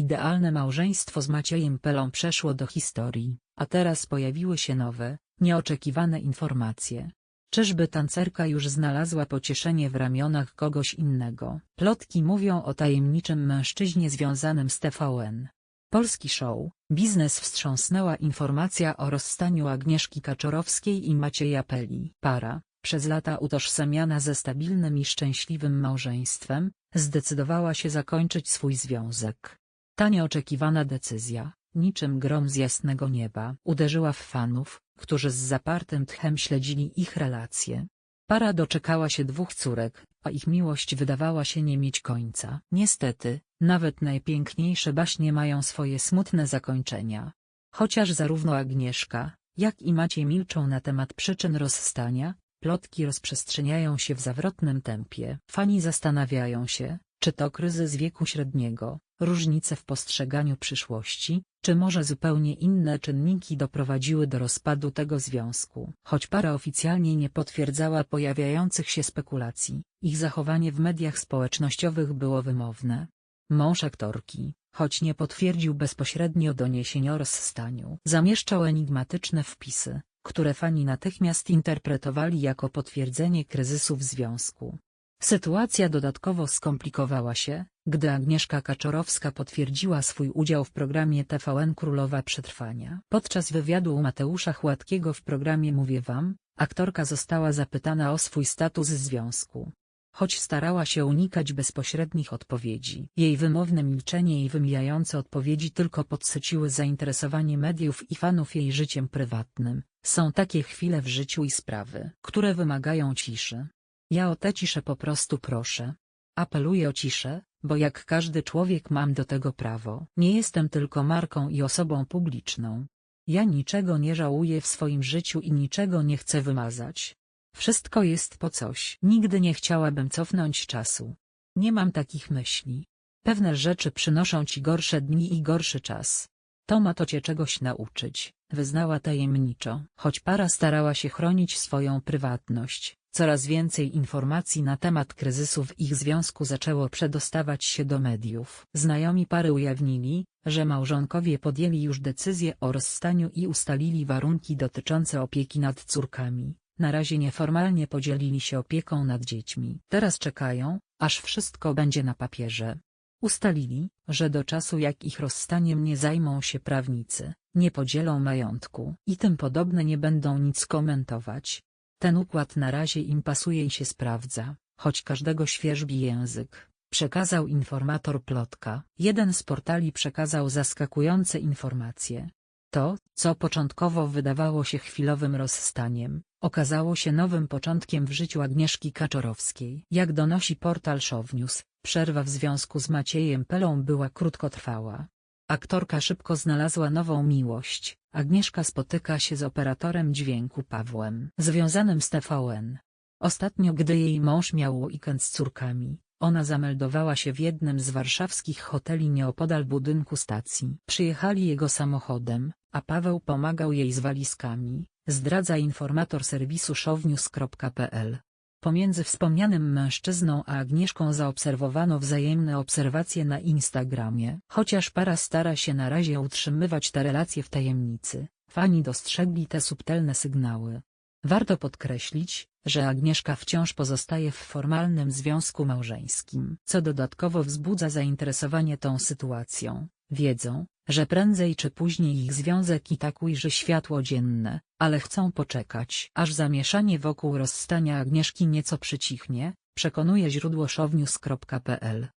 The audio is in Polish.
Idealne małżeństwo z Maciejem Pelą przeszło do historii, a teraz pojawiły się nowe, nieoczekiwane informacje. Czyżby tancerka już znalazła pocieszenie w ramionach kogoś innego? Plotki mówią o tajemniczym mężczyźnie związanym z TVN. Polski show, biznes wstrząsnęła informacja o rozstaniu Agnieszki Kaczorowskiej i Macieja Peli. Para, przez lata utożsamiana ze stabilnym i szczęśliwym małżeństwem, zdecydowała się zakończyć swój związek. Ta nieoczekiwana decyzja, niczym grom z jasnego nieba, uderzyła w fanów, którzy z zapartym tchem śledzili ich relacje. Para doczekała się dwóch córek, a ich miłość wydawała się nie mieć końca. Niestety, nawet najpiękniejsze baśnie mają swoje smutne zakończenia. Chociaż zarówno Agnieszka, jak i Maciej milczą na temat przyczyn rozstania, plotki rozprzestrzeniają się w zawrotnym tempie. Fani zastanawiają się, czy to kryzys wieku średniego, różnice w postrzeganiu przyszłości, czy może zupełnie inne czynniki doprowadziły do rozpadu tego związku. Choć para oficjalnie nie potwierdzała pojawiających się spekulacji, ich zachowanie w mediach społecznościowych było wymowne. Mąż aktorki, choć nie potwierdził bezpośrednio doniesień o rozstaniu, zamieszczał enigmatyczne wpisy, które fani natychmiast interpretowali jako potwierdzenie kryzysu w związku. Sytuacja dodatkowo skomplikowała się, gdy Agnieszka Kaczorowska potwierdziła swój udział w programie TVN Królowa Przetrwania. Podczas wywiadu Mateusza Chładkiego w programie Mówię Wam, aktorka została zapytana o swój status związku. Choć starała się unikać bezpośrednich odpowiedzi, jej wymowne milczenie i wymijające odpowiedzi tylko podsyciły zainteresowanie mediów i fanów jej życiem prywatnym. Są takie chwile w życiu i sprawy, które wymagają ciszy. Ja o tę ciszę po prostu proszę. Apeluję o ciszę, bo jak każdy człowiek mam do tego prawo. Nie jestem tylko marką i osobą publiczną. Ja niczego nie żałuję w swoim życiu i niczego nie chcę wymazać. Wszystko jest po coś. Nigdy nie chciałabym cofnąć czasu. Nie mam takich myśli. Pewne rzeczy przynoszą ci gorsze dni i gorszy czas. To ma to cię czegoś nauczyć, wyznała tajemniczo. Choć para starała się chronić swoją prywatność, coraz więcej informacji na temat kryzysu w ich związku zaczęło przedostawać się do mediów. Znajomi pary ujawnili, że małżonkowie podjęli już decyzję o rozstaniu i ustalili warunki dotyczące opieki nad córkami. Na razie nieformalnie podzielili się opieką nad dziećmi. Teraz czekają, aż wszystko będzie na papierze. Ustalili, że do czasu jak ich rozstaniem nie zajmą się prawnicy, nie podzielą majątku i tym podobne nie będą nic komentować. Ten układ na razie im pasuje i się sprawdza, choć każdego świeżbi język, przekazał informator Plotka. Jeden z portali przekazał zaskakujące informacje. To, co początkowo wydawało się chwilowym rozstaniem, okazało się nowym początkiem w życiu Agnieszki Kaczorowskiej. Jak donosi portal Show News, przerwa w związku z Maciejem Pelą była krótkotrwała. Aktorka szybko znalazła nową miłość, Agnieszka spotyka się z operatorem dźwięku Pawłem, związanym z TVN. Ostatnio gdy jej mąż miał weekend z córkami, ona zameldowała się w jednym z warszawskich hoteli nieopodal budynku stacji. Przyjechali jego samochodem, a Paweł pomagał jej z walizkami, zdradza informator serwisu shownews.pl. Pomiędzy wspomnianym mężczyzną a Agnieszką zaobserwowano wzajemne obserwacje na Instagramie. Chociaż para stara się na razie utrzymywać te relacje w tajemnicy, fani dostrzegli te subtelne sygnały. Warto podkreślić, że Agnieszka wciąż pozostaje w formalnym związku małżeńskim. Co dodatkowo wzbudza zainteresowanie tą sytuacją, wiedzą, że prędzej czy później ich związek i tak ujrzy światło dzienne, ale chcą poczekać, aż zamieszanie wokół rozstania Agnieszki nieco przycichnie, przekonuje źródło shownews.pl.